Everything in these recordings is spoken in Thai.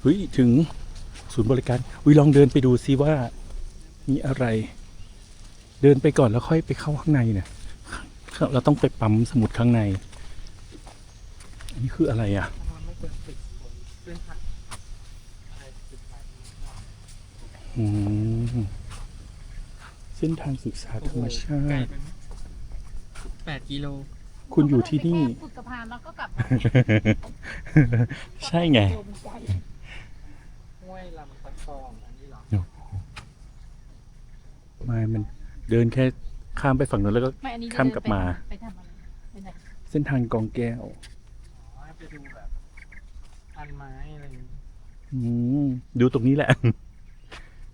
เฮ้ยถึงศูนย์บริการวิลองเดินไปดูซิว่ามีอะไร เดินไปก่อนแล้วค่อยไปเข้าข้างในเนี่ยเราต้องไปปั๊มสมุดข้างใน อันนี้คืออะไรอะมันไม่เกินสิบคนเป็นผักอะไรสิบผักอืมเส้นทางศึกษาธรรมชาไกลติไปไหมแปดกิโล คุณอยู่ที่นี่ฝึกสะพานแล้วก็กลับใช่ไงตั วมันใหญ่ห้วยลำตะคองอันนี้เหรอไม่มันเดินแค่ข้ามไปฝั่งนู้นแล้วก็ ไม่อันนี้ข้ามกลับมา ไปทำอะไรไปไหนเส้นทางกองแก้ว อ๋อให้ไปดูแบบอันไม้อะไรอย่างงี้อืมดูตรงนี้แหละ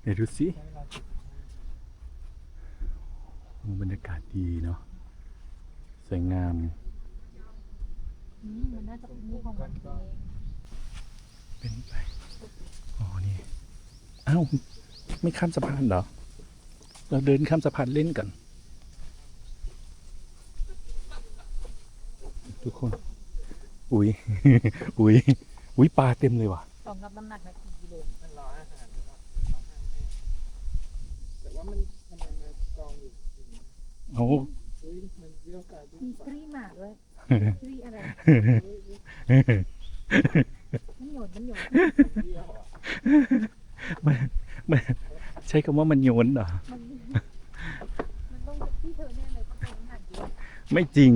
เดี๋ยวดูสิใช้เวลาสิบโอ้บรรยากาศดีเนาะสวยงาม อืมมันน่าจะเป็นมุกของมันเองเป็นไป อ๋อนี่อ้าวไม่ข้ามสะพานเหรอ เราเดินข้ามสะพานเล่นกัน ทุกคน อุ้ยอุ้ยอุ้ยปลาเต็มเลยว่ะสองรับน้ำหนักนะกี่กิโลมันร้อยอาหารหรือเปล่าร้อยอาหารแห้งแต่ว่ามันทำไมมันกองอยู่อย่างนี้เอาอุ้ยมันเรียวกายด้วยมีกรีหมากด้วยกรีอะไรมันหยดมันหยด เรียวอะ มันมันใช้ คำว่ามันโยนเหรอมันมันต้องที่เธอแน่เลยเพราะเธอน้ำหนักเยอะไม่จริง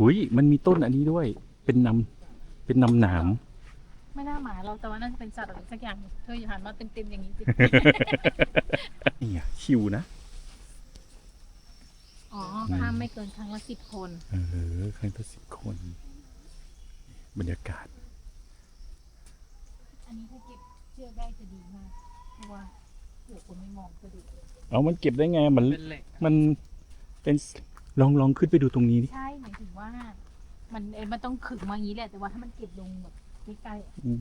อุ้ยมันมีต้นอันนี้ด้วย เป็นนำเป็นนำหนาม ไม่น่าหมาเราแต่ว่าน่าจะเป็นสัตว์อะไรสักอย่าง เธออย่าหันมาเต็มๆอย่างนี้สินี่อะชิวนะ อ๋อห้ามไม่เกินครั้งละสิบคน เออครั้งละสิบคน บรรยากาศ อันนี้ถ้าเก็บเชือกได้จะดีมากเพราะว่า เผื่อคนไม่มองก็ดูเอามันเก็บได้ไงมันเป็นเหล็กอะมันเป็นลองลองขึ้นไปดูตรงนี้ดิใช่หมายถึงว่า มันเอ้ยมันต้องขึงมาอย่างนี้แหละ แต่ว่าถ้ามันเก็บลงแบบใกล้ๆอะอืม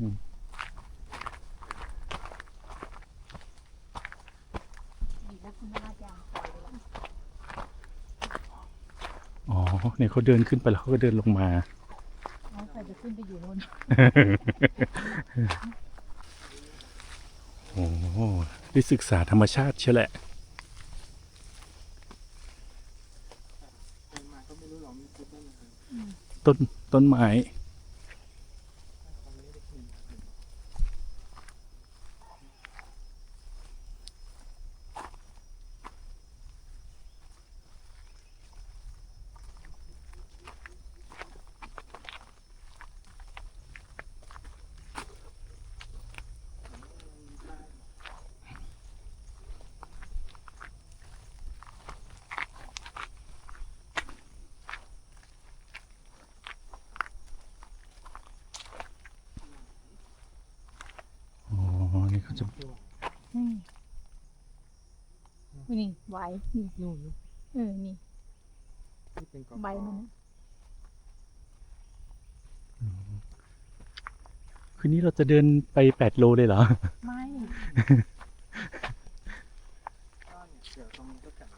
ดีแล้วคุณน่าจะปล่อยไปแล้วอ๋อเนี่ยเขาเดินขึ้นไปแล้วเขาก็เดินลงมา น้องใครจะขึ้นไปอยู่นู่นโอ้โห ได้ศึกษาธรรมชาติเชียวแหละเดินมาก็ไม่รู้หรอกมันคือต้นอะไรต้นต้นไม้ เขาไม่ได้กิน อ๋อ นี่ เขาจะอืมนี่ไหวนี่นู่นเออนี่ที่เป็นกองใบมันนะคืนนี้เราจะเดินไปแปดโลเลยเหรอ ไม่ก็เนี่ยเดี๋ยวตรงนี้ก็กลับ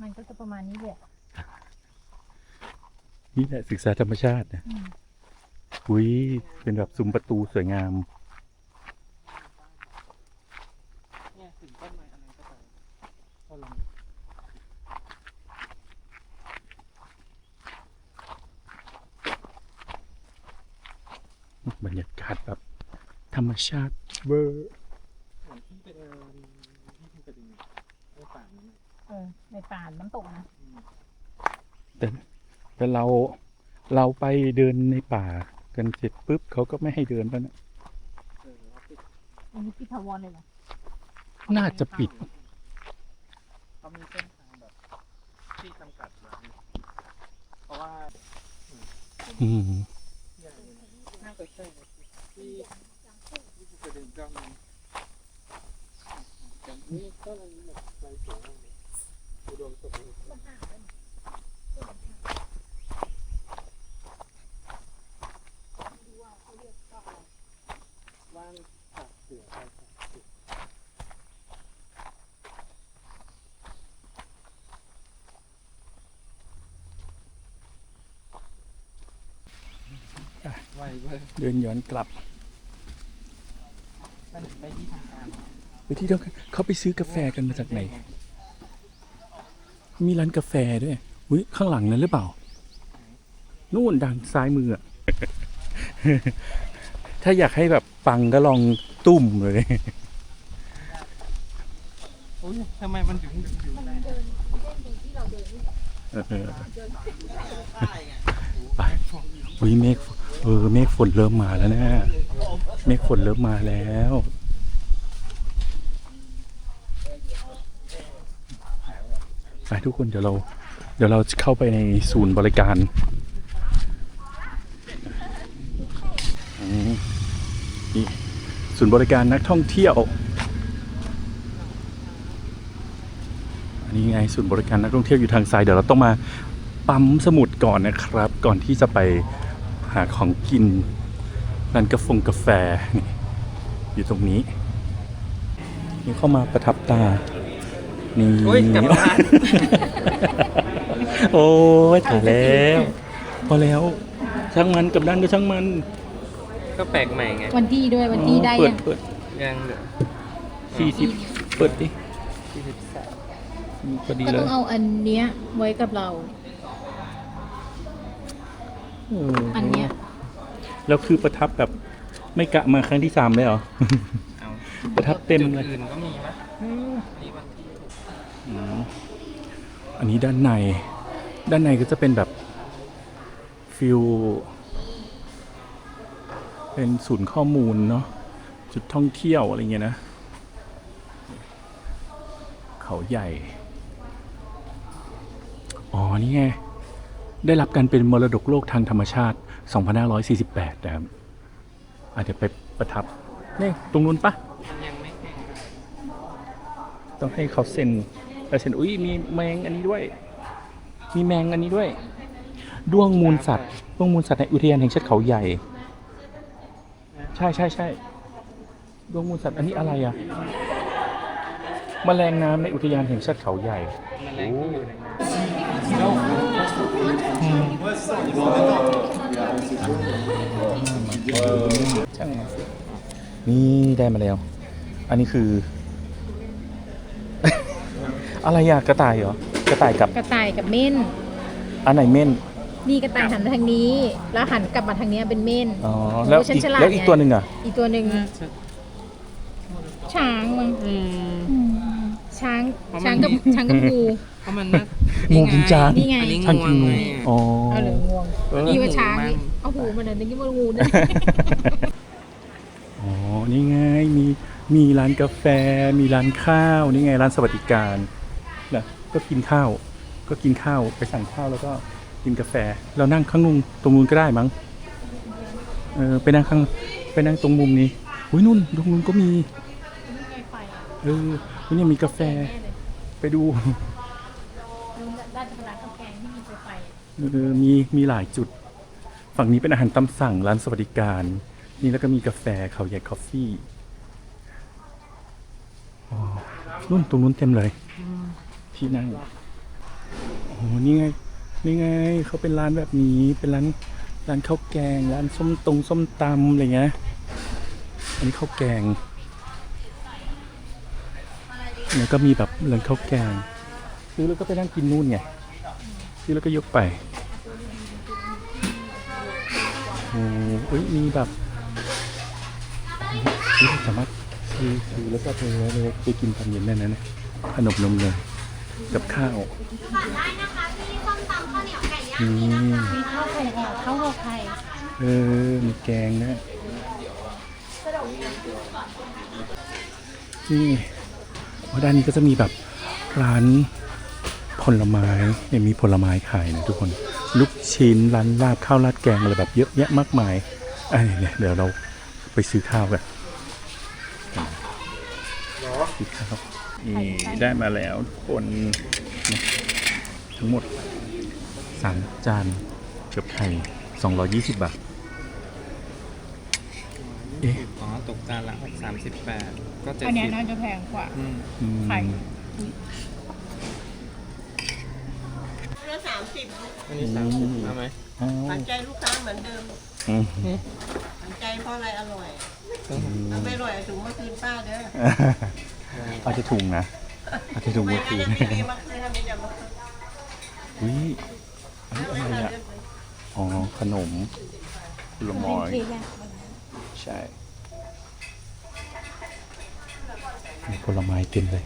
มันก็จะประมาณนี้แหละ นี่แหละศึกษาธรรมชาตินะ อืมอุ้ยเป็นแบบซุ้มประตูสวยงามเนี่ยถึงต้นไม้อะไรก็ตามก็ลองบรรยากาศแบบธรรมชาติเวอร์เหมือนที่ไปเดินที่พิมพ์กระดิ่งในป่านั้นน่ะเออในป่าน้ำตกนะอืมแต่แต่เราเราไปเดินในป่า กันเสร็จปุ๊บเขาก็ไม่ให้เดินแล้วนะเออแล้วปิดอันนี้พิทาวรเลยเหรอน่าจะปิด เขามีเส้นทางแบบที่จำกัดไว้เพราะว่า อืม อย่างน่าจะใช่นะที่ที่ภูกระดึงก็มีแต่นี่ก็เลยแบบใบสวยมากเลยอุดมสมบูรณ์ว่านผักเสือไปผักเสือ อะวเว้ยเดินย้อนกลับไปไหนไปที่ทำการไปที่เดียวกันเขาไปซื้อกาแฟกันมาจากไหน มีร้านกาแฟด้วยอุ้ยข้างหลังนั้นหรือเปล่า นู่นด้านซ้ายมืออะถ้าอยากให้แบบปังก็ลองตุ้มเลยอุ้ยทำไมมันถึงถึงถึงได้เออไปอุ้ยเมฆ เออเมฆฝนเริ่มมาแล้วนะเมฆฝนเริ่มมาแล้วไปทุกคนเดี๋ยวเรา เดี๋ยวเราจะเข้าไปในศูนย์บริการอืมนี่ศูนย์บริการนักท่องเที่ยว อันนี้ไงศูนย์บริการนักท่องเที่ยวอยู่ทางซ้ายเดี๋ยวเราต้องมาปั๊มสมุดก่อนนะครับ ก่อนที่จะไป หาของกินร้านกาแฟกาแฟนี่อยู่ตรงนี้ นี่เข้ามาประทับตา นี่อุ้ยกลับบ้านโอ้ยถ่ายแล้วพอแล้ว ช่างมันกับด้านก็ช่างมัน ก็แปลกใหม่ไง วันที่ด้วยวันที่ได้เปิยัดงเปิดยังเหลือสี่สิบเปิดดิที่สิบสามพอดีก็เลต้อยงเอาอันเนี้ยไว้กับเราเอันเนี้ย แล้วคือประทับแบบไม่กะมาครั้งที่สามเลยเหรอ เอาประทับเต็มจุดเลยอื่นก็มีไหมนี่วันที่อืมอันนี้ด้านใน ด้านในก็จะเป็นแบบฟิลเป็นศูนย์ข้อมูลเนาะจุดท่องเที่ยวอะไรเงี้ยนะ เขาใหญ่ อ๋อ นี่ไง ได้รับการเป็นมรดกโลกทางธรรมชาติ 2548 นะครับอาจจะเดี๋ยวไปประทับ นี่ ตรงนู้นปะมันยังไม่แข็งต้องให้เขาเซ็นลายเซ็นอุ้ยมีแมงอันนี้ด้วย มีแมงอันนี้ด้วย ด้วงมูลสัตว์ด้วงมูลสัตว์ในอุทยานแห่งชาติเขาใหญ่ ใช่ใช่ใช่ด้วงมูลสัตว์อันนี้อะไรอะแมลงน้ำในอุทยานแห่งชาติเขาใหญ่แมลงที่อยู่ในนั้น ช่างมันสินี่ได้มาแล้ว อันนี้คือ อะไรอะกระต่ายเหรอกระต่ายกับกระต่ายกับเม่นอันไหนเม่นนี่กระต่ายหันมาทางนี้ แล้วหันกลับมาทางเนี้ยเป็นเม่น อ๋อแล้วโอ้ฉันอีกฉลาดแล้วอีกไง ตัวหนึ่งอะอีกตัวหนึ่งช้างมั้งอืมช้างเพราะมัน ช้างกับช้างกับงูเพราะมันน่างูกินช้างนี่ไงอันนี้ช่างกินงูไงอ๋อเอาเหลืองวงเออนี่ว่าช้างหูมัน นี่เอาหูมันเลยนึกว่างูนะอ๋อ นี่ไง มี มีร้านกาแฟ มีร้านข้าว นี่ไง ร้านสวัสดิการนะก็กินข้าว ก็กินข้าว ไปสั่งข้าวแล้วก็กินกาแฟ เรานั่งข้างนุ่งตรงนู้นก็ได้มั้ง เออ ไปนั่งข้าง ไปนั่งตรงมุมนี้อุ้ยนุ่น ตรงนู้นก็มี เอออุ๊ยเนี่ยมีกาแฟ ไปดูด้านร้านกาแฟที่มีไฟเออมี มีหลายจุด ฝั่งนี้เป็นอาหารตามสั่งร้านสวัสดิการ นี่แล้วก็มีกาแฟเขาใหญ่คอฟฟี่นู่นตรงนู้นเต็มเลย ที่นั่งโอ้นี่ไงนี่ไงเขาเป็นร้านแบบนี้เป็นร้านร้านข้าวแกง ร้านส้มตรงส้มตำอะไรเงี้ยอันนี้ข้าวแกงแล้วก็มีแบบร้านข้าวแกงซื้อแล้วก็ไปนั่งกินนู่นไงซื้อแล้วก็ยกไป โอ้เอ้ยมีแบบนี่สามารถซื้อซื้อแล้วก็ไปไว้เลยไปกินตอนเย็นได้นะเนี่ยขนมนมเลยกับข้าวได้นะคะที่ส้มตำข้าวเหนียวไก่ย่างนี่มีข้าวไข่ห่อข้าวห่อไข่เออมีแกงนะนี่ว่าด้านนี้ก็จะมีแบบร้าน ผลไม้เนี่ยมีผลไม้ขายนะทุกคน ลูกชิ้นร้านลาบข้าวราดแกงอะไรแบบเยอะแยะมากมายอันนี้เนี่ยเดี๋ยวเราไปซื้อข้าวกันซื้อข้าวนี่ได้มาแล้วทุกคนนะทั้งหมดสามจานเกือบไข่220 บาทเอ๊ะอ๋อตกจานละสามสิบแปดก็เจ็ดอันเนี้ยสิบน่าจะแพงกว่าอืมอืมไข่ ละ สามสิบอันนี้สามสิบเอาไหมอ้าวปัจจัยลูกค้าเหมือนเดิมอืมสนใจเพราะอะไรอร่อยถ้าไม่อร่อยเอาถุงมาคืนป้าเด้อเอาจะถุงนะเอาจะถุงไม่มาคืงั้นนจะไม่มีมาคืนถ้าไม่จะมาคืนอุ้ยอันนี้อะไรอะอ๋อขนมผลไม้ใช่มีผลไม้เต็มเลย